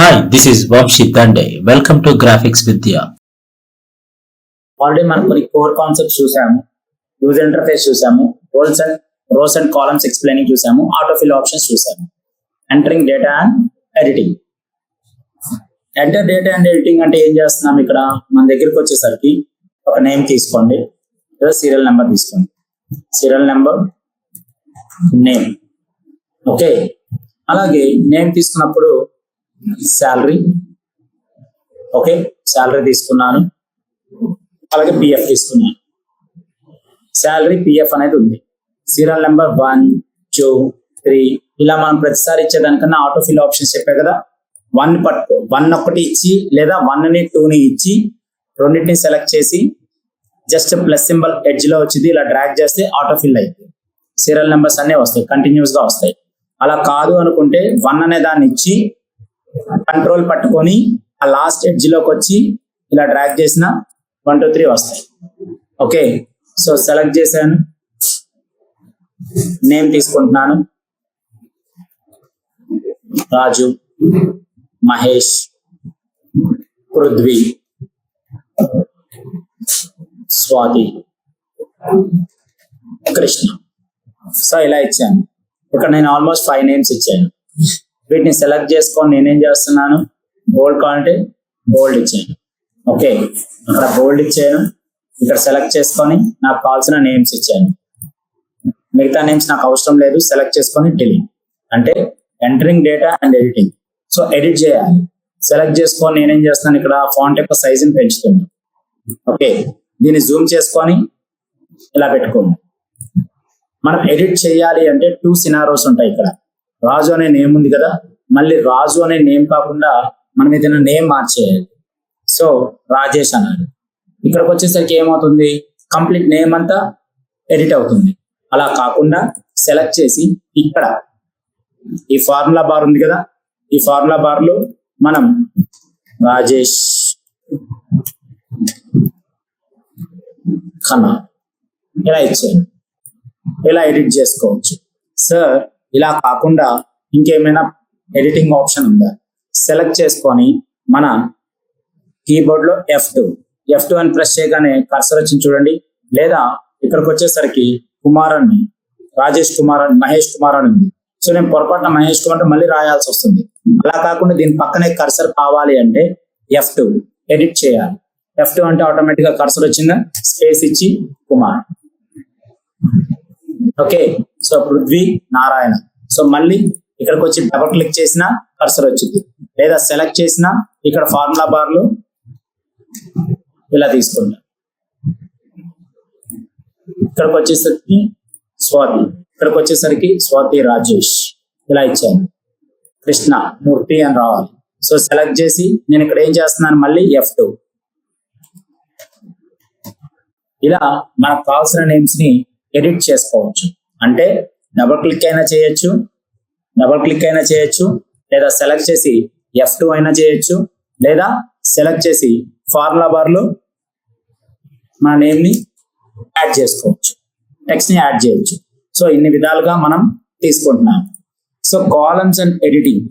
Hi this is Vamshi Dande. Welcome to graphics Vidya already మనం కొన్ని core concepts చూసాము user interface చూసాము rows and rows and columns explaining చూసాము autofill options చూసాము. Entering data and editing enter data and editing అంటే ఏం చేస్తున్నాం ఇక్కడ? మన దగ్గరికి వచ్చేసరికి ఒక నేమ్ తీసుకోండి. లేదా సీరియల్ నెంబర్ తీసుకోండి. సీరియల్ నెంబర్ నేమ్ ఓకే అలాగే నేమ్ తీసుకున్నప్పుడు శాలరీ. ఓకే శాలరీ తీసుకున్నాను. అలాగే పిఎఫ్ తీసుకున్నాను. శాలరీ పిఎఫ్ అనేది ఉంది. Serial number one two three ఇలా మనం ప్రతిసారి ఇచ్చేదానికన్నా ఆటో ఫిల్ ఆప్షన్స్ చెప్పే కదా. వన్ పట్టు వన్ ఒకటి ఇచ్చి లేదా వన్ టూని ఇచ్చి రెండింటిని సెలెక్ట్ చేసి జస్ట్ ప్లస్ సింబల్ ఎడ్జ్లో వచ్చింది ఇలా డ్రాగ్ చేస్తే ఆటో ఫిల్ అయింది సీరియల్ నెంబర్స్ అన్నీ వస్తాయి కంటిన్యూస్గా వస్తాయి. అలా కాదు అనుకుంటే వన్ అనే దాన్ని ఇచ్చి కంట్రోల్ పట్టుకొని ఆ లాస్ట్ ఎడ్జ్లోకి వచ్చి ఇలా డ్రాగ్ చేసిన వన్ టూ త్రీ వస్తాయి. ఓకే సో సెలెక్ట్ చేశాను. నేమ్ తీసుకుంటున్నాను. రాజు మహేష్ పృథ్వీ స్వాతి కృష్ణ. సో ఇలా ఇచ్చాను. ఇక్కడ నేను ఆల్మోస్ట్ ఫైవ్ నేమ్స్ ఇచ్చాను. వీటిని సెలెక్ట్ చేసుకొని నేనేం చేస్తున్నాను? బోల్డ్ కావాలంటే బోల్డ్ ఇచ్చాను ఓకే ఇక్కడ బోల్డ్ ఇచ్చాను ఇక్కడ సెలెక్ట్ చేసుకొని నాకు కావాల్సిన నేమ్స్ ఇచ్చాను మిగతా నేమ్స్ నాకు అవసరం లేదు. సెలెక్ట్ చేసుకొని డిలీట్ అంటే entering data and editing so edit చేయాలి. సెలెక్ట్ చేసుకొని నేనేం చేస్తున్నాను? ఇక్కడ ఫాంట్ యొక్క సైజుని పెంచుతున్నాను. ఓకే దీన్ని జూమ్ చేసుకొని ఇలా పెట్టుకోండి. మనం ఎడిట్ చేయాలి అంటే టూ సినారోస్ ఉంటాయి ఇక్కడ. రాజు అనే నేమ్ ఉంది కదా మళ్ళీ రాజు అనే నేమ్ కాకుండా మనం ఏదైనా నేమ్ మార్చేయాలి. సో రాజేష్ అన్నాడు. ఇక్కడికి వచ్చేసరికి ఏమవుతుంది? కంప్లీట్ నేమ్ అంతా ఎడిట్ అవుతుంది. అలా కాకుండా సెలెక్ట్ చేసి ఇక్కడ ఈ ఫార్ములా బార్ ఉంది కదా ఈ ఫార్ములా బార్లో మనం రాజేష్ ఖన్నా ఇలా ఇచ్చాను ఇలా ఎడిట్ చేసుకోవచ్చు? సార్ ఇలా కాకుండా ఇంకేమైనా ఎడిటింగ్ ఆప్షన్ ఉందా? సెలెక్ట్ చేసుకొని మన కీబోర్డ్లో ఎఫ్ టూ ఎఫ్ టూ అని ప్రెస్ చేయగానే కర్సర్ వచ్చింది చూడండి. లేదా ఇక్కడికి వచ్చేసరికి కుమార్ అని రాజేష్ కుమార్ అని మహేష్ కుమార్ అని ఉంది. సో నేను పొరపాటున మహేష్ కుమార్ మళ్ళీ రాయాల్సి వస్తుంది. అలా కాకుండా దీని పక్కనే కర్సర్ కావాలి అంటే ఎఫ్ టూ ఎడిట్ చేయాలి. ఎఫ్ టూ అంటే ఆటోమేటిక్గా కర్సర్ వచ్చిందా? స్పేస్ ఇచ్చి Kumar. Okay. So Prithvi Narayana. So మళ్ళీ ఇక్కడికి వచ్చి డబల్ క్లిక్ చేసిన కర్సర్ వచ్చింది. లేదా సెలెక్ట్ చేసిన ఇక్కడ ఫార్ములా బార్లో ఇలా తీసుకుంటా. ఇక్కడికి వచ్చేసరికి స్వాతి. ఇక్కడికి వచ్చేసరికి స్వాతి రాజేష్. ఇలా ఇచ్చాను. కృష్ణ మూర్తి అని రావాలి. సో సెలెక్ట్ చేసి నేను ఇక్కడ ఏం చేస్తున్నాను? మళ్ళీ ఎఫ్ టూ ఇలా మనకు కావాల్సిన నేమ్స్ని ఎడిట్ చేసుకోవచ్చు. అంటే డబుల్ క్లిక్ అయినా చేయొచ్చు డబుల్ క్లిక్ అయినా చేయొచ్చు లేదా సెలెక్ట్ చేసి ఎఫ్ టూ అయినా చేయొచ్చు లేదా సెలెక్ట్ చేసి ఫార్ములా బార్లో మన నేమ్ని యాడ్ చేసుకోవచ్చు. టెక్స్ట్ని యాడ్ చేయొచ్చు. సో ఇన్ని విధాలుగా మనం తీసుకుంటున్నాం. So columns and editing.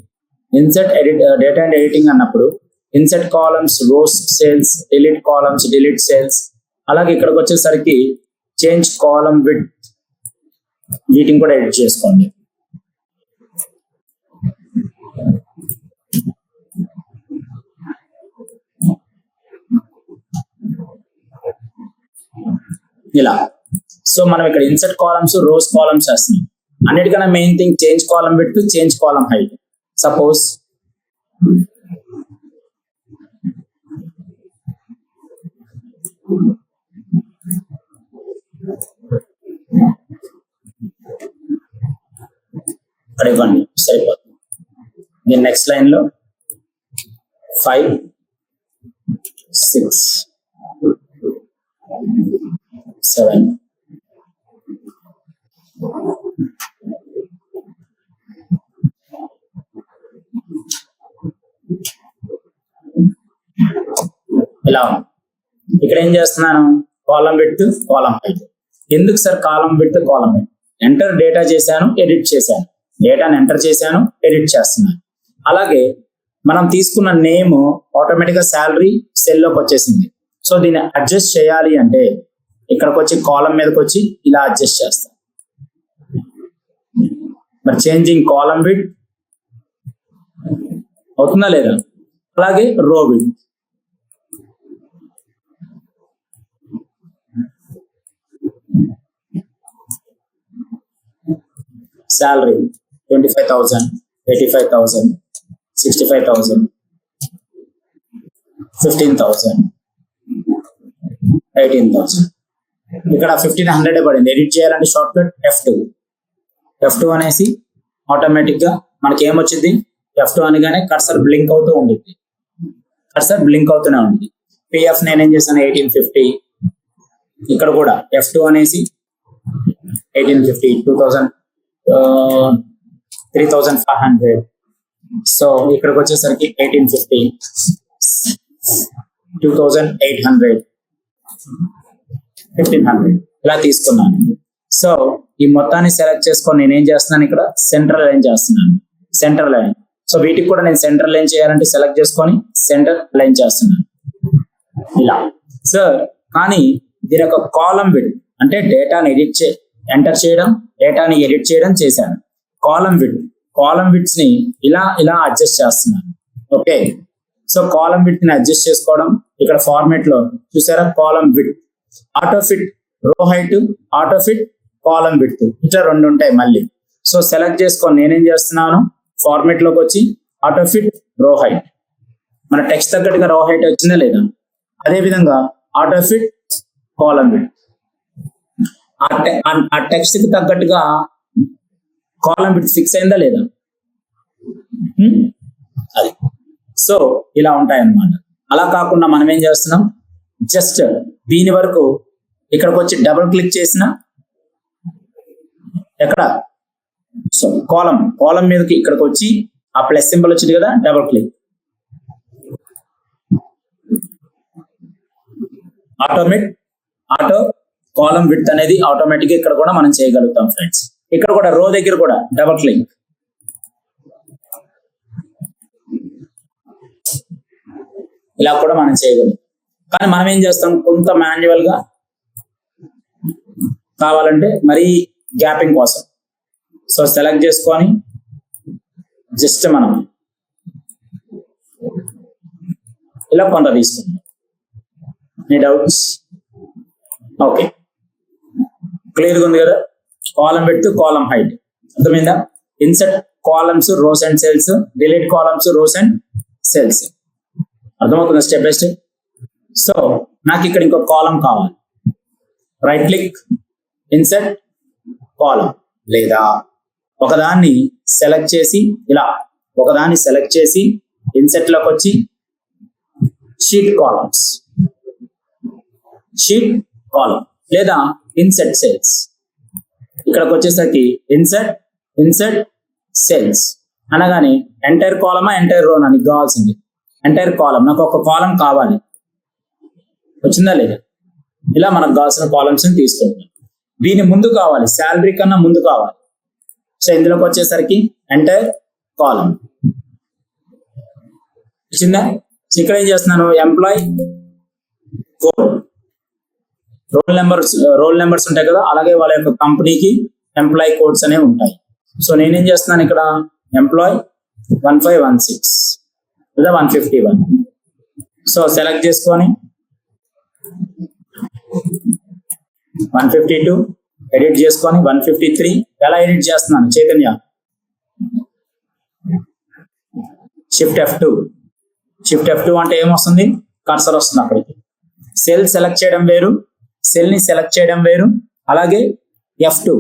Insert edit data and editing అన్నప్పుడు insert columns rows cells delete columns delete cells అలాగే ఇక్కడికి వచ్చేసరికి చేంజ్ కాలం విత్ వీటిని కూడా ఎడిట్ చేసుకోండి. ఇలా. సో మనం ఇక్కడ ఇన్సర్ట్ కాలమ్స్ రోస్ కాలమ్స్ చేస్తున్నాం. అన్నిటికన్నా మెయిన్ థింగ్ చేంజ్ కాలం పెట్టు చేంజ్ కాలం హైట్ సపోజ్ ఇక్కడ ఇవ్వండి సరిపోతుంది. దీని నెక్స్ట్ లైన్లో ఫైవ్ సిక్స్ సెవెన్ ఇలా ఉంది. ఇక్కడ ఏం చేస్తున్నాను? కాలం పెట్టు కాలం హైట్ ఎందుకు సార్ కాలం పెట్టు కాలం హైట్ ఎంటర్ డేటా చేశాను ఎడిట్ చేశాను. డేటాను ఎంటర్ చేశాను ఎడిట్ చేస్తున్నాను. అలాగే మనం తీసుకున్న నేమ్ ఆటోమేటిక్గా శాలరీ సెల్లోకి వచ్చేసింది. సో దీన్ని అడ్జస్ట్ చేయాలి అంటే ఇక్కడికి వచ్చి కాలం మీదకి వచ్చి ఇలా అడ్జస్ట్ చేస్తాం. మరి చేంజింగ్ కాలం విడ్ అవుతుందా లేదా? అలాగే రో విడ్ శాలరీ. Salary 25000 85000 65000 15000 18000 ఇక్కడ ఫిఫ్టీన్ హండ్రెడ్ పడింది. ఎడిట్ చేయాలంటే shortcut F two F two అనేసి ఆటోమేటిక్గా మనకి ఏమొచ్చింది? ఎఫ్ టూ అనగానే కర్సర్ బ్లింక్ అవుతూ ఉండిద్ది. కర్సర్ బ్లింక్ అవుతూనే ఉంది పిఎఫ్ నేనేం చేశాను? ఎయిటీన్ ఫిఫ్టీ ఇక్కడ కూడా ఎఫ్ టూ అనేసి eighteen fifty two thousand three thousand five hundred. So ఇక్కడికి వచ్చేసరికి eighteen fifty. Two thousand eight hundred. Fifteen hundred. ఇలా తీసుకున్నాను సో ఈ మొత్తాన్ని సెలెక్ట్ చేసుకొని నేను ఏం చేస్తున్నాను ఇక్కడ? సెంట్రల్ లైన్ చేస్తున్నాను. Center line. సో వీటికి కూడా నేను సెంటర్ లైన్ చేయాలంటే సెలెక్ట్ చేసుకొని సెంటర్ లైన్ చేస్తున్నాను. ఇలా. సార్ కానీ దీని యొక్క కాలం విడ్ అంటే డేటాని ఎడిట్ చే ఎంటర్ చేయడం డేటాని ఎడిట్ చేయడం చేశాను. కాలం విడ్ కాలం విడ్స్ని ఇలా ఇలా అడ్జస్ట్ చేస్తున్నాను. ఓకే? సో కాలం విడ్ని అడ్జస్ట్ చేసుకోవడం ఇక్కడ ఫార్మేట్లో చూసారా? Column width. Auto fit row height auto fit column width ఇట్లా రెండు ఉంటాయి మళ్ళీ. సో సెలెక్ట్ చేసుకొని నేనేం చేస్తున్నాను? ఫార్మేట్లోకి వచ్చి ఆటో ఫిట్ రో హైట్ మన టెక్స్ట్ తగ్గట్టుగా రో హైట్ వచ్చిందా లేదా? అదే విధంగా ఆటో ఫిట్ కాలం విత్ ఆ టెక్స్ట్కి తగ్గట్టుగా కాలం బిట్ ఫిక్స్ అయిందా లేదా? అది. సో ఇలా ఉంటాయన్నమాట. అలా కాకుండా మనం ఏం చేస్తున్నాం? జస్ట్ దీని వరకు ఇక్కడికి వచ్చి డబుల్ క్లిక్ చేసిన ఎక్కడ? సో కాలం కాలం మీదకి ఇక్కడికి వచ్చి ఆ ప్లస్ సింబల్ వచ్చింది కదా double click automate auto column width అనేది ఆటోమేటిక్ ఇక్కడ కూడా మనం చేయగలుగుతాం ఫ్రెండ్స్ ఇక్కడ కూడా రో దగ్గర కూడా డబుల్ క్లిక్ ఇలా కూడా మనం చేయగలం. కానీ మనం ఏం చేస్తాం? కొంత మాన్యువల్గా కావాలంటే మరీ గ్యాపింగ్ కోసం. సో సెలెక్ట్ చేసుకొని జస్ట్ మనం ఇలా కొంత తీసుకుందాం. నీ డౌట్స్ ఓకే క్లియర్గా ఉంది కదా? కాలం పెడుతూ కాలం హైట్. అర్థమైందా? Insert columns rows and cells delete columns rows and cells. అర్థమవుతుందా స్టెప్ బై స్టెప్? సో నాకు ఇక్కడ ఇంకో కాలం కావాలి. రైట్ క్లిక్ ఇన్సర్ట్ కాలం లేదా ఒకదాన్ని సెలెక్ట్ చేసి ఇలా ఒకదాన్ని సెలెక్ట్ చేసి ఇన్సెట్లోకి వచ్చి షీట్ కాలమ్స్ షీట్ కాలం లేదా ఇన్సెట్ సెల్స్ ఇక్కడికి వచ్చేసరికి ఇన్సెట్ ఇన్సర్ట్ సెల్స్ అనగానే ఎంటైర్ కాలమా ఎంటైర్ రోన్ అని కావాల్సింది. ఎంటైర్ కాలం నాకు ఒక కాలం కావాలి. వచ్చిందా లేదా? ఇలా మనకు కావాల్సిన కాలమ్స్ని తీసుకుంటాం దీని ముందు కావాలి. శాలరీ కన్నా ముందు కావాలి. సో ఇందులోకి వచ్చేసరికి ఎంటైర్ కాలం వచ్చిందా? ఇక్కడ ఏం చేస్తున్నాను? Employee code roll numbers roll numbers ఉంటాయి కదా అలాగే వాళ్ళ యొక్క కంపెనీకి ఎంప్లాయ్ కోడ్స్ అనేవి ఉంటాయి. సో నేనేం చేస్తున్నాను ఇక్కడ? Employee one five one six లేదా one fifty one. So select చేసుకొని వన్ ఫిఫ్టీ టూ ఎడిట్ చేసుకొని వన్ ఫిఫ్టీ త్రీ ఎలా ఎడిట్ చేస్తున్నాను? Chaitanya. Shift F two shift F two అంటే ఏమొస్తుంది? కర్సర్ వస్తుంది అక్కడికి. సెల్ సెలెక్ట్ చేయడం వేరు. సెల్ని సెలెక్ట్ చేయడం వేరు. అలాగే ఎఫ్ టూ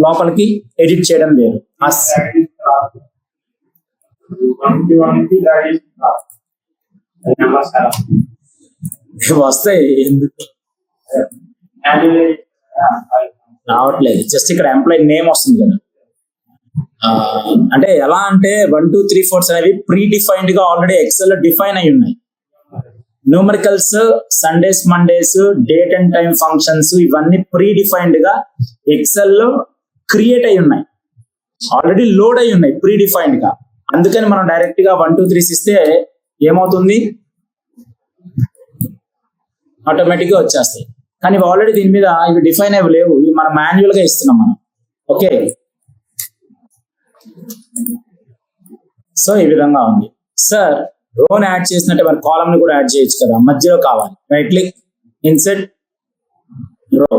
లోపలికి ఎడిట్ చేయడం వేరు. వస్తాయి. ఎందుకు? రావట్లేదు. జస్ట్ ఇక్కడ ఎంప్లాయీ నేమ్ వస్తుంది కదా. అంటే ఎలా అంటే వన్ టూ త్రీ ఫోర్స్ అనేవి ప్రీ డిఫైన్డ్గా ఆల్రెడీ ఎక్సెల్లో డిఫైన్ అయి ఉన్నాయి. Numericals Sundays Mondays date and time functions ఇవన్నీ ప్రీ డిఫైన్డ్గా ఎక్సెల్లో క్రియేట్ అయి ఉన్నాయి. ఆల్రెడీ లోడ్ అయి ఉన్నాయి ప్రీ డిఫైన్డ్గా. అందుకని మనం డైరెక్ట్గా వన్ టూ త్రీస్ ఇస్తే ఏమవుతుంది? ఆటోమేటిక్గా వచ్చేస్తాయి. కానీ ఇవి ఆల్రెడీ దీని మీద ఇవి డిఫైన్ అవి లేవు ఇవి మనం మాన్యువల్గా ఇస్తున్నాం మనం. ఓకే సో ఈ విధంగా ఉంది. సార్ రోని యాడ్ చేసినట్టే మన కాలం ని కూడా యాడ్ చేయొచ్చు కదా. మధ్యలో కావాలి. రైట్ క్లిక్ ఇన్సెట్ రో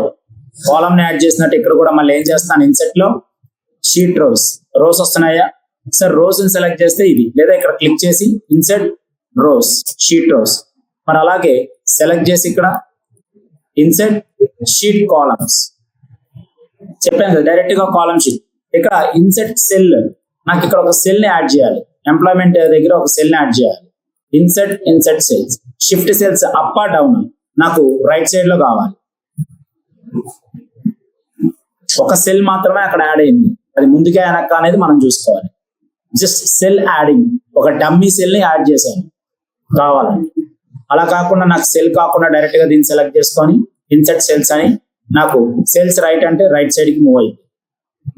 కాలం ని యాడ్ చేసినట్టు ఇక్కడ కూడా మళ్ళీ ఏం చేస్తాను ఇన్సెట్లో షీట్ రోస్ రోస్ వస్తున్నాయా? సార్ రోస్ని సెలెక్ట్ చేస్తే ఇది. లేదా ఇక్కడ క్లిక్ చేసి ఇన్సెట్ రోస్ షీట్ రోస్ మరి అలాగే సెలెక్ట్ చేసి ఇక్కడ ఇన్సెట్ షీట్ కాలమ్స్ చెప్పాను కదా డైరెక్ట్గా కాలం షీట్ ఇక్కడ ఇన్సెట్ సెల్ నాకు ఇక్కడ ఒక సెల్ని యాడ్ చేయాలి. ఎంప్లాయ్మెంట్ దగ్గర ఒక సెల్ని యాడ్ చేయాలి. Insert insert cells shift cells up ఆ డౌన్ నాకు రైట్ సైడ్లో కావాలి. ఒక సెల్ మాత్రమే అక్కడ యాడ్ అయింది. అది ముందుకే వెనక్క అనేది మనం చూసుకోవాలి. జస్ట్ సెల్ యాడింగ్ ఒక డమ్మీ సెల్ని యాడ్ చేశాను. కావాలని. అలా కాకుండా నాకు సెల్ కాకుండా డైరెక్ట్గా దీన్ని సెలెక్ట్ చేసుకొని ఇన్సెట్ సెల్స్ అని నాకు సెల్స్ రైట్ అంటే రైట్ సైడ్కి మూవ్ అయింది.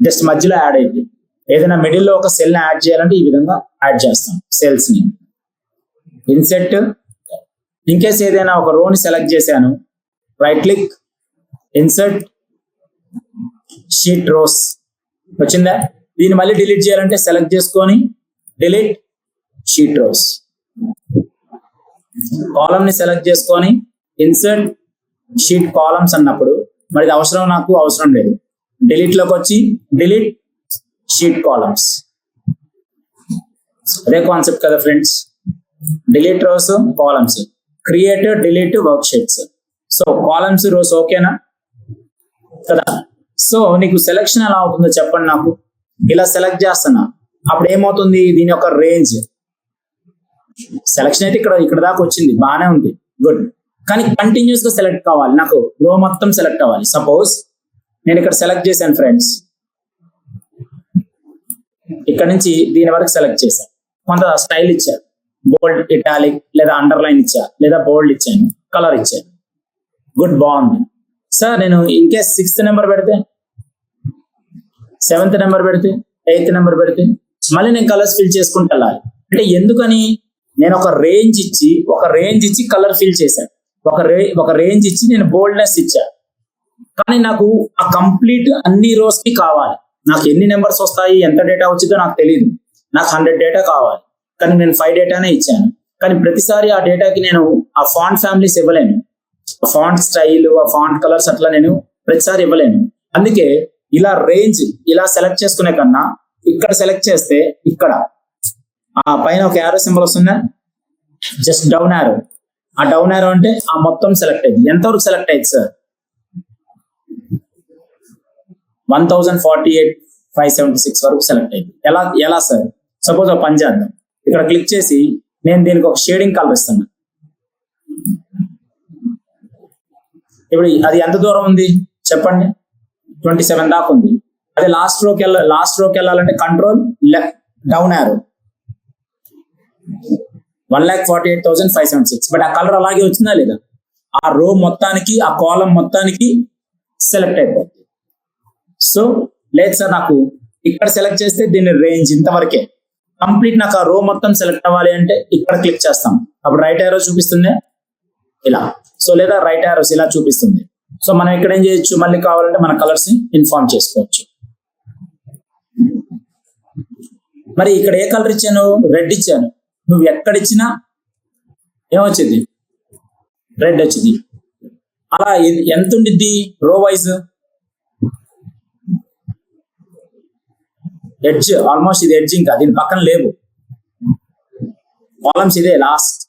జస్ట్ మధ్యలో యాడ్ అయింది. ఏదైనా మిడిల్లో ఒక సెల్ని యాడ్ చేయాలంటే ఈ విధంగా యాడ్ చేస్తాం. సెల్స్ని. ఇన్సెట్. ఇన్కేస్ ఏదైనా ఒక రోని సెలెక్ట్ చేశాను right click insert sheet rows. వచ్చిందా? దీన్ని మళ్ళీ డిలీట్ చేయాలంటే సెలెక్ట్ చేసుకొని డిలీట్ షీట్ రోస్. కాలమ్ని సెలెక్ట్ చేసుకొని ఇన్సర్ట్ షీట్ కాలమ్స్ అన్నప్పుడు మరి ఇది అవసరం నాకు? అవసరం లేదు. డిలీట్లోకి వచ్చి డిలీట్ షీట్ కాలమ్స్. అదే కాన్సెప్ట్ కదా friends? Delete rows columns create delete work sheets so columns rows ఓకేనా కదా? సో నీకు సెలెక్షన్ ఎలా అవుతుందో చెప్పండి నాకు. ఇలా సెలెక్ట్ చేస్తున్నా. అప్పుడు ఏమవుతుంది? దీని యొక్క రేంజ్ సెలెక్షన్ అయితే ఇక్కడ ఇక్కడ దాకా వచ్చింది. బాగానే ఉంది. గుడ్ కానీ కంటిన్యూస్గా సెలెక్ట్ కావాలి. నాకు రో మొత్తం సెలెక్ట్ అవ్వాలి. సపోజ్ నేను ఇక్కడ సెలెక్ట్ చేశాను ఫ్రెండ్స్ ఇక్కడ నుంచి దీని వరకు సెలెక్ట్ చేశాను కొంత స్టైల్ ఇచ్చారు. బోల్డ్ ఇటాలిక్ లేదా అండర్లైన్ ఇచ్చా లేదా బోల్డ్ ఇచ్చాను కలర్ ఇచ్చాను. గుడ్ బాగుంది సార్ నేను ఇంకే సిక్స్త్ నెంబర్ పెడితే సెవెంత్ నెంబర్ పెడితే ఎయిత్ నెంబర్ పెడితే మళ్ళీ నేను కలర్స్ ఫిల్ చేసుకుంటూ వెళ్ళాలి అంటే ఎందుకని? నేను ఒక రేంజ్ ఇచ్చి ఒక రేంజ్ ఇచ్చి కలర్ ఫిల్ చేశాను ఒక రే ఒక రేంజ్ ఇచ్చి నేను బోల్డ్నెస్ ఇచ్చా. కానీ నాకు ఆ కంప్లీట్ అన్ని రోజుకి కావాలి. నాకు ఎన్ని నెంబర్స్ వస్తాయి ఎంత డేటా వచ్చిందో నాకు తెలియదు నాకు హండ్రెడ్ డేటా కావాలి. కానీ నేను ఫైవ్ డేటానే ఇచ్చాను. కానీ ప్రతిసారి ఆ డేటాకి నేను ఆ ఫాంట్ ఫ్యామిలీస్ ఇవ్వలేను. ఫాంట్ స్టైల్ ఆ ఫాంట్ కలర్స్ అట్లా నేను ప్రతిసారి ఇవ్వలేను. అందుకే ఇలా రేంజ్ ఇలా సెలెక్ట్ చేసుకునే కన్నా ఇక్కడ సెలెక్ట్ చేస్తే ఇక్కడ. ఆ పైన ఒక యారో సింబల్ వస్తుందా? జస్ట్ డౌన్ యారో ఆ డౌన్ యారో అంటే ఆ మొత్తం సెలెక్ట్ అయింది ఎంతవరకు సెలెక్ట్ అయింది sir one thousand forty eight five seventy six వరకు సెలెక్ట్ అయింది ఎలా ఎలా సార్ సపోజ్ ఒక పని చేద్దాం. ఇక్కడ క్లిక్ చేసి నేను దీనికి ఒక షేడింగ్ కలర్ ఇస్తాను ఇప్పుడు అది ఎంత దూరం ఉంది? చెప్పండి. ట్వంటీ సెవెన్ దాకా ఉంది. అదే లాస్ట్ రోకి వెళ్ళ లాస్ట్ రోకి వెళ్ళాలంటే control down arrow one lakh forty eight thousand five seven six but ఆ కలర్ అలాగే వచ్చిందా లేదా? ఆ రో మొత్తానికి ఆ కాలం మొత్తానికి సెలెక్ట్ అయిపోతుంది సో లేదు సార్ నాకు ఇక్కడ సెలెక్ట్ చేస్తే దీని రేంజ్ ఇంతవరకే. కంప్లీట్ నాకు ఆ రో మొత్తం సెలెక్ట్ అవ్వాలి అంటే ఇక్కడ క్లిక్ చేస్తాం. అప్పుడు రైట్ యారో చూపిస్తుంది. ఇలా. సో లేదా రైట్ యారోస్ ఇలా చూపిస్తుంది. సో మనం ఇక్కడ ఏం చేయొచ్చు? మళ్ళీ కావాలంటే మన కలర్స్ ఇన్ఫార్మ్ చేసుకోవచ్చు. మరి ఇక్కడ ఏ కలర్ ఇచ్చాను? రెడ్ ఇచ్చాను. నువ్వు ఎక్కడ ఇచ్చినా ఏమొచ్చింది? రెడ్ వచ్చింది. అలా ఎంత ఉండిద్ది రో వైజ్ ఎడ్జ్ ఆల్మోస్ట్ ఇది ఎడ్జ్ ఇంకా దీని పక్కన లేవు. కాలమ్స్ ఇదే లాస్ట్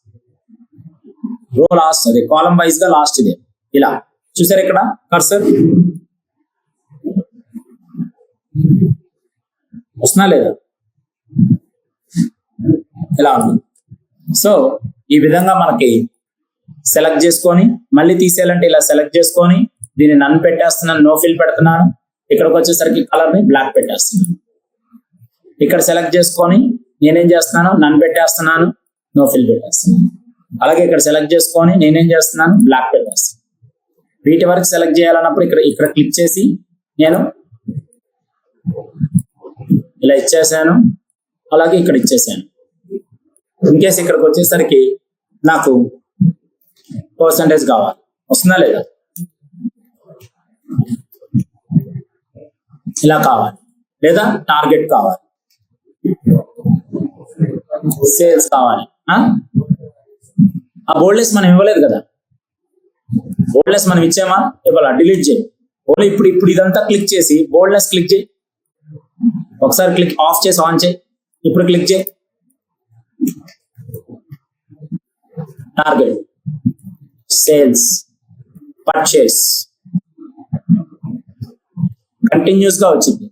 రో లాస్ట్ అదే కాలం వైజ్గా లాస్ట్ ఇదే. ఇలా చూసారు ఇక్కడ కర్సర్ వస్తున్నా లేదా? ఇలా ఉంది? సో ఈ విధంగా మనకి సెలెక్ట్ చేసుకొని మళ్ళీ తీసేయాలంటే ఇలా సెలెక్ట్ చేసుకొని దీన్ని నన్ను పెట్టేస్తున్నాను నో ఫిల్ పెడుతున్నాను. ఇక్కడికి వచ్చేసరికి కలర్ని బ్లాక్ పెట్టేస్తున్నాను. ఇక్కడ సెలెక్ట్ చేసుకొని నేనేం చేస్తున్నాను? నన్ను పెట్టేస్తున్నాను నో ఫిల్ పెట్టేస్తున్నాను. అలాగే ఇక్కడ సెలెక్ట్ చేసుకొని నేనేం చేస్తున్నాను? బ్లాక్ పెట్టేస్తాను వీటి వరకు సెలెక్ట్ చేయాలన్నప్పుడు ఇక్కడ ఇక్కడ క్లిక్ చేసి నేను ఇలా ఇచ్చేసాను. అలాగే ఇక్కడ ఇచ్చేసాను. ఇన్ కేస్ ఇక్కడికి వచ్చేసరికి నాకు పర్సంటేజ్ కావాలి. వస్తుందా లేదా? ఇలా కావాలి. లేదా టార్గెట్ కావాలి. సేల్స్ కావాలి. ఆ? ఆ బోల్డ్నెస్ మనం ఇవ్వలేదు కదా. బోల్డ్నెస్ మనం ఇచ్చామా? ఇవ్వాలా? డిలీట్ చేయి. ఓన్లీ ఇప్పుడు ఇప్పుడు ఇదంతా క్లిక్ చేసి బోల్డ్నెస్ క్లిక్ చేయి. ఒకసారి క్లిక్ ఆఫ్ చేసి ఆన్ చేయి. ఇప్పుడు క్లిక్ చేయి. టార్గెట్ సేల్స్ పర్చేస్ కంటిన్యూస్గా వచ్చింది.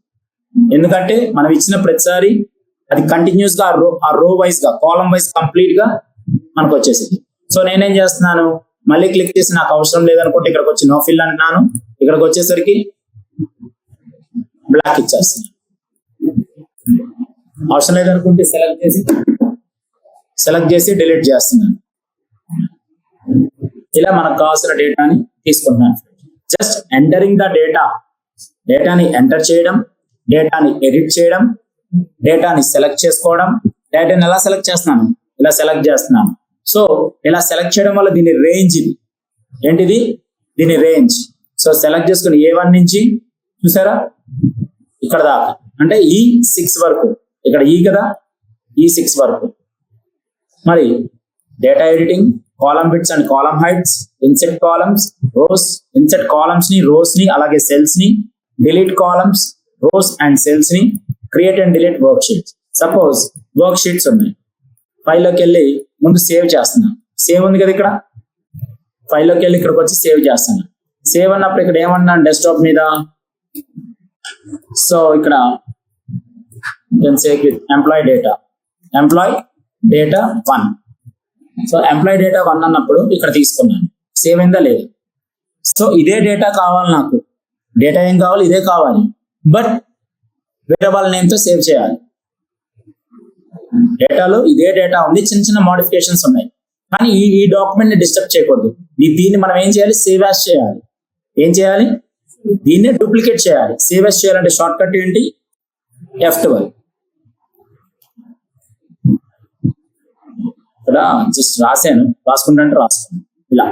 ఎందుకంటే మనం ఇచ్చిన ప్రతిసారి అది కంటిన్యూస్గా రో ఆ రో వైజ్గా కాలం వైజ్ కంప్లీట్గా మనకు వచ్చేసింది. సో నేనేం చేస్తున్నాను? మళ్ళీ క్లిక్ చేసి నాకు అవసరం లేదనుకుంటే ఇక్కడికి వచ్చి నో ఫిల్ అంటున్నాను. ఇక్కడికి వచ్చేసరికి బ్లాక్ ఇచ్చేస్తున్నాను. అవసరం లేదనుకుంటే సెలెక్ట్ చేసి సెలెక్ట్ చేసి డిలీట్ చేస్తున్నాను. ఇలా మనకు కావాల్సిన డేటాని తీసుకుంటున్నాను. జస్ట్ ఎంటరింగ్ ద డేటా డేటాని ఎంటర్ చేయడం డేటాని ఎడిట్ చేయడం డేటాని సెలెక్ట్ చేసుకోవడం డేటాని ఎలా సెలెక్ట్ చేస్తున్నాను? ఇలా సెలెక్ట్ చేస్తున్నాను. సో ఇలా సెలెక్ట్ చేయడం వల్ల దీని రేంజ్ ఇది. ఏంటిది? దీని రేంజ్. సో సెలెక్ట్ చేసుకుని ఏ వన్ నుంచి చూసారా? ఇక్కడ దాకా. అంటే ఈ సిక్స్ వరకు. ఇక్కడ ఈ కదా ఈ సిక్స్ వరకు. మరి data editing column widths and column heights insert columns rows insert కాలమ్స్ని రోస్ని అలాగే సెల్స్ని delete columns rows and సెల్స్ని create and delete work sheets suppose work sheets ఉన్నాయి. ఫైల్లోకి వెళ్ళి ముందు సేవ్ చేస్తున్నాను సేవ్ ఉంది కదా ఇక్కడ? ఫైల్లోకి వెళ్ళి ఇక్కడికి వచ్చి సేవ్ చేస్తాను సేవ్ అన్నప్పుడు ఇక్కడ ఏమన్నాను డెస్క్టాప్ మీద? సో ఇక్కడ save with employee data employee data one so employee data one అన్నప్పుడు ఇక్కడ తీసుకున్నాను. సేవ్ అయిందా లేదు? సో ఇదే డేటా కావాలి నాకు. డేటా ఏం కావాలి? ఇదే కావాలి. బట్ వేరే వాళ్ళ నేమ్తో సేవ్ చేయాలి. డేటాలో ఇదే డేటా ఉంది చిన్న చిన్న మోడిఫికేషన్స్ ఉన్నాయి. కానీ ఈ ఈ డాక్యుమెంట్ని డిస్టర్బ్ చేయకూడదు. ఈ దీన్ని మనం ఏం చేయాలి? సేవ్ యాజ్ చేయాలి. ఏం చేయాలి? దీన్నే డూప్లికేట్ చేయాలి. సేవ్ యాజ్ చేయాలంటే షార్ట్ కట్ ఏంటి? ఎఫ్ ట్వెల్వ్ ఇక్కడ జస్ట్ రాశాను. రాసుకుంటే రాసుకున్నాను ఇలా.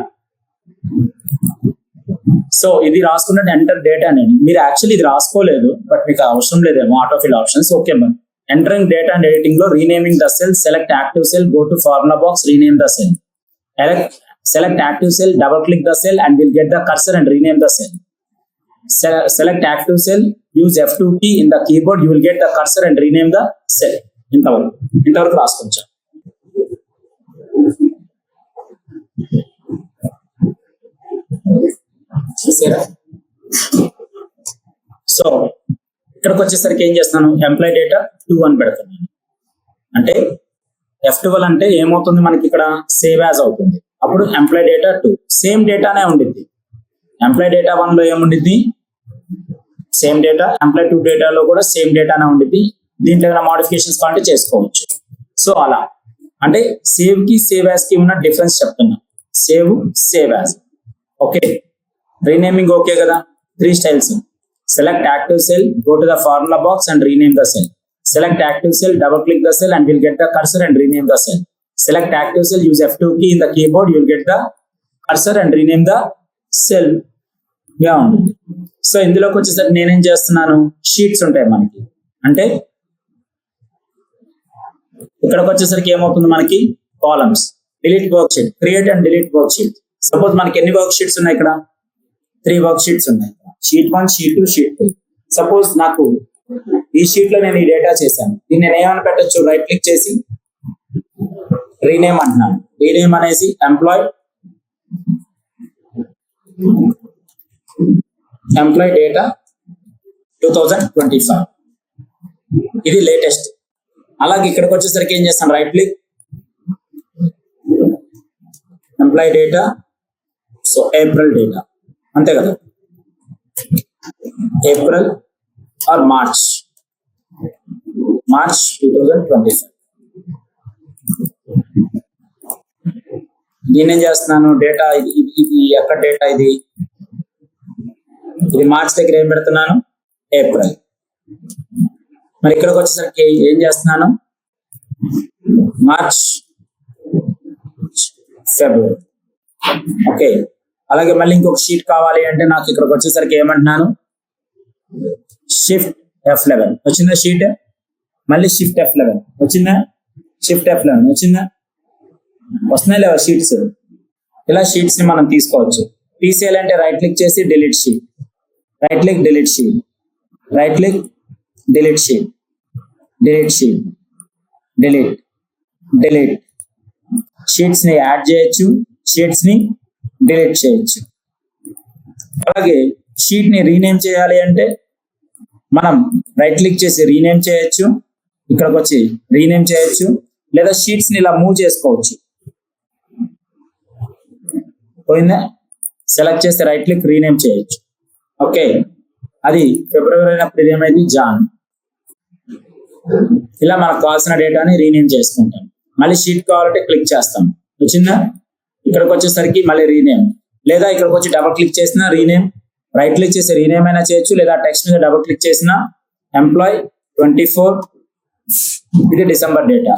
సో ఇది రాసుకున్నట్టు ఎంటర్ డేటా అనేది. మీరు యాక్చువల్లీ ఇది రాసుకోలేదు బట్ మీకు అవసరం లేదేమో ఆటోఫిల్ ఆప్షన్స్ ఓకే మరి entering data and ఎడిటింగ్లో renaming the cell select active cell go to formula box rename the cell select active cell double click the cell and will get the cursor and rename the cell select active cell use F two key in the keyboard you will get the cursor and rename the cell ఇంతవరకు. ఇంతవరకు రాసుకోవచ్చు? చూసారా so ఇక్కడికి వచ్చేసరికి ఏం చేస్తున్నాను? Employee data two అని పెడుతున్నాను. అంటే ఎఫ్ ట్వెల్వ్ అంటే ఏమవుతుంది మనకి ఇక్కడ? సేవ్ యాజ్ అవుతుంది. అప్పుడు ఎంప్లాయ్ డేటా టూ సేమ్ డేటానే ఉండిద్ది. ఎంప్లాయ్ డేటా వన్లో ఏముండిద్ది? సేమ్ డేటా ఎంప్లాయ్ టూ డేటాలో కూడా సేమ్ డేటానే ఉండిద్ది. దీంట్లో ఏదైనా మోడిఫికేషన్స్ కావాలంటే చేసుకోవచ్చు. సో అలా. అంటే సేవ్కి సేవ్ యాజ్కి ఉన్న డిఫరెన్స్ చెప్తున్నా. Save save as okay renaming okay కదా? Three styles select active cell go to the formula box and rename the cell select active cell double click the cell and will get the cursor and rename the cell select active cell use F two key in the keyboard you'll get the cursor and rename the సెల్గా ఉంటుంది. So ఇందులోకి వచ్చేసరికి నేనేం చేస్తున్నాను? Sheets ఉంటాయి మనకి. అంటే ఇక్కడికి వచ్చేసరికి ఏమవుతుంది మనకి? Columns delete work sheet create and delete work sheet suppose మనకి ఎన్ని వర్క్ షీట్స్ ఉన్నాయి ఇక్కడ? త్రీ వర్క్ షీట్స్ ఉన్నాయి. Sheet one sheet two sheet three suppose నాకు ఈ షీట్లో నేను ఈ డేటా చేశాను. దీన్ని నేను ఏమైనా పెట్టచ్చు? రైట్ క్లిక్ చేసి రీనేమ్ అంటున్నాను. రీనేమ్ అనేసి employee employee data two thousand twenty five ఇది లేటెస్ట్ అలాగే ఇక్కడికి వచ్చేసరికి ఏం చేస్తాను? Right click employee data so April data అంతే కదా? April or March March two thousand twenty five నేనేం చేస్తున్నాను? డేటా ఇది ఇది- ఇది ఎక్కడ డేటా ఇది? ఇది మార్చ్ దగ్గర ఏం పెడుతున్నాను? ఏప్రిల్ మరి ఇక్కడికి వచ్చేసరికి ఏం చేస్తున్నాను? మార్చ్ ఫిబ్రవరి ఓకే అలాగే మళ్ళీ ఇంకొక షీట్ కావాలి అంటే నాకు ఇక్కడికి వచ్చేసరికి ఏమంటున్నాను? షిఫ్ట్ ఎఫ్ లెవెన్ వచ్చిందా షీట్ మళ్ళీ షిఫ్ట్ ఎఫ్ లెవెన్ వచ్చిందా? షిఫ్ట్ ఎఫ్ లెవెన్ వచ్చిందా? వస్తున్నాయి లేవా షీట్స్ ఇలా షీట్స్ని మనం తీసుకోవచ్చు. తీసేయాలంటే రైట్ క్లిక్ చేసి delete sheet right click delete sheet right click delete sheet delete sheet delete delete షీట్స్ని add చేయొచ్చు. షీట్స్ని డిలీట్ చేయొచ్చు. అలాగే షీట్ని రీనేమ్ చేయాలి అంటే మనం రైట్ క్లిక్ చేసి రీనేమ్ చేయొచ్చు. ఇక్కడికి వచ్చి రీనేమ్ చేయొచ్చు. లేదా షీట్స్ని ఇలా మూవ్ చేసుకోవచ్చు. పోయిందా? సెలెక్ట్ చేస్తే రైట్ క్లిక్ రీనేమ్ చేయొచ్చు. ఓకే అది ఫిబ్రవరి అయినప్పుడు ఇదేమైంది జాన్ ఇలా మనకు కావాల్సిన డేటాని రీనేమ్ చేసుకుంటాం. మళ్ళీ షీట్ కావాలంటే క్లిక్ చేస్తాం. వచ్చిందా? ఇక్కడికి వచ్చేసరికి మళ్ళీ రీనేమ్ లేదా ఇక్కడికి వచ్చి డబుల్ క్లిక్ చేసిన రీనేమ్ రైట్ క్లిక్ చేసి రీనేమ్ అయినా చేయొచ్చు లేదా టెక్స్ట్ మీద డబుల్ క్లిక్ చేసిన ఎంప్లాయ్ ట్వంటీ ఫోర్ ఇది డిసెంబర్ డేటా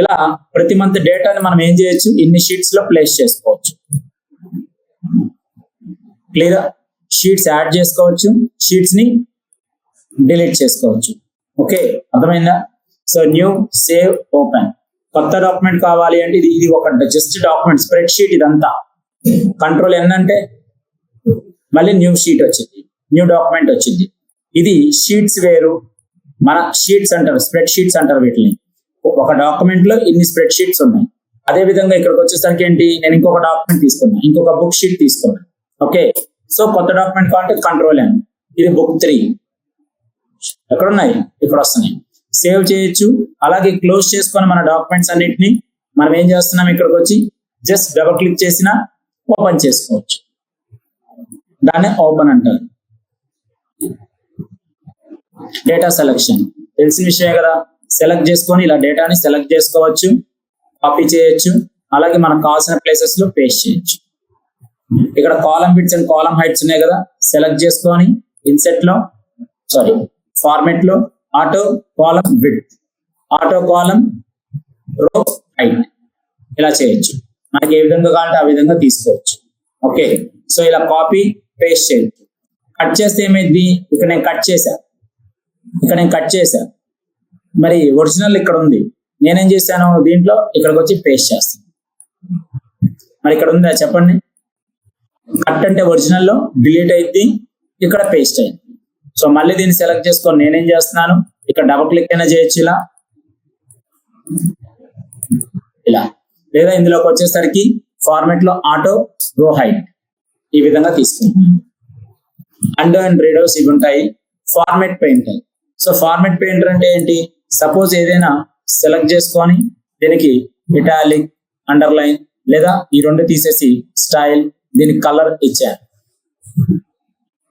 ఇలా ప్రతి మంత్ డేటాని మనం ఏం చేయొచ్చు? ఇన్ని షీట్స్లో ప్లేస్ చేసుకోవచ్చు. క్లియర్ షీట్స్ యాడ్ చేసుకోవచ్చు షీట్స్ని డిలీట్ చేసుకోవచ్చు. ఓకే అర్థమైందా? సో న్యూ సేవ్ ఓపెన్ కొత్త డాక్యుమెంట్ కావాలి అంటే ఇది ఇది ఒక జస్ట్ డాక్యుమెంట్ స్ప్రెడ్ షీట్ ఇదంతా. కంట్రోల్ ఎన్ అంటే మళ్ళీ న్యూ షీట్ వచ్చింది. న్యూ డాక్యుమెంట్ వచ్చింది. ఇది షీట్స్ వేరు. మన షీట్స్ అంటారు స్ప్రెడ్ షీట్స్ అంటారు వీటిని. ఒక డాక్యుమెంట్లో ఇన్ని స్ప్రెడ్ షీట్స్ ఉన్నాయి. అదే విధంగా ఇక్కడికి వచ్చేసరికి ఏంటి? నేను ఇంకొక డాక్యుమెంట్ తీసుకున్నా. ఇంకొక బుక్ షీట్ తీసుకున్నా. ఓకే సో కొత్త డాక్యుమెంట్ కావాలంటే కంట్రోల్ ఎన్ ఇది బుక్ త్రీ ఎక్కడ ఉన్నాయి ఇక్కడ వస్తున్నాయి. సేవ్ చేయొచ్చు. అలాగే క్లోజ్ చేసుకొని మన డాక్యుమెంట్స్ అన్నిటిని మనం ఏం చేస్తున్నాం ఇక్కడికి వచ్చి జస్ట్ డబుల్ క్లిక్ చేసిన ఓపెన్ చేసుకోవచ్చు. దాన్ని ఓపెన్ అంటారు. Data selection. తెలిసిన విషయమే కదా సెలెక్ట్ చేసుకొని ఇలా డేటాని సెలెక్ట్ చేసుకోవచ్చు కాపీ చేయొచ్చు అలాగే మనకు కావాల్సిన ప్లేసెస్లో పేస్ట్ చేయొచ్చు. ఇక్కడ column widths and column heights ఉన్నాయి కదా సెలెక్ట్ చేసుకొని ఇన్సెట్లో sorry ఫార్మెట్లో auto column width auto column row height ఇలా చేయొచ్చు. మనకి ఏ విధంగా కావాలంటే ఆ విధంగా తీసుకోవచ్చు. ఓకే సో ఇలా కాపీ పేస్ట్ చేయొచ్చు. కట్ చేస్తే ఏమైంది ఇక్కడ నేను కట్ చేశా. ఇక్కడ నేను కట్ చేశా. మరి ఒరిజినల్ ఇక్కడ ఉంది. నేనేం చేశాను? దీంట్లో ఇక్కడికి వచ్చి పేస్ట్ చేస్తాను మరి ఇక్కడ ఉందా? చెప్పండి. కట్ అంటే ఒరిజినల్లో డిలీట్ అయింది ఇక్కడ పేస్ట్ అయింది సో మళ్ళీ దీన్ని సెలెక్ట్ చేసుకొని నేనేం చేస్తున్నాను? ఇక్కడ డబుల్ క్లిక్ అయినా చేయొచ్చు ఇలా. ఇలా. లేదా ఇందులోకి వచ్చేసరికి ఫార్మెట్లో ఆటో రో హైట్ ఈ విధంగా తీసుకుంటాను అండో అండ్ రీడోస్ ఇవి ఉంటాయి. Format painter so format painter అంటే ఏంటి? సపోజ్ ఏదైనా సెలెక్ట్ చేసుకొని దీనికి ఇటాలిక్ అండర్లైన్ లేదా ఈ రెండు తీసేసి స్టైల్ దీనికి కలర్ ఇచ్చాను.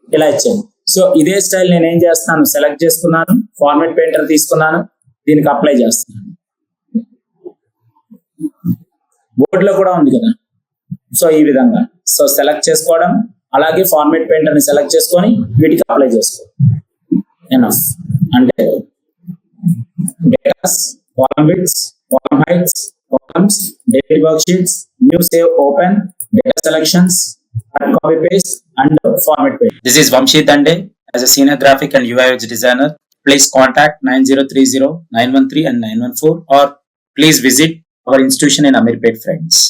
ఇలా ఇచ్చాను. సో ఇదే స్టైల్ నేను ఏం చేస్తాను? సెలెక్ట్ చేసుకున్నాను ఫార్మెట్ పెయింటర్ తీసుకున్నాను దీనికి అప్లై చేస్తున్నాను. బోర్డ్లో కూడా ఉంది కదా? సో ఈ విధంగా. సో సెలెక్ట్ చేసుకోవడం అలాగే ఫార్మెట్ పెయింటర్ని సెలెక్ట్ చేసుకొని వీటికి అప్లై చేసుకోవడం. ఎనఫ్ అంటే datas column widths column heights columns date work sheets new save open data selections and copy paste and format page. This is Vamshi Dande as a senior graphic and UI designer. Please contact 9030 913 and 914 or please visit our institution in Amirpet friends.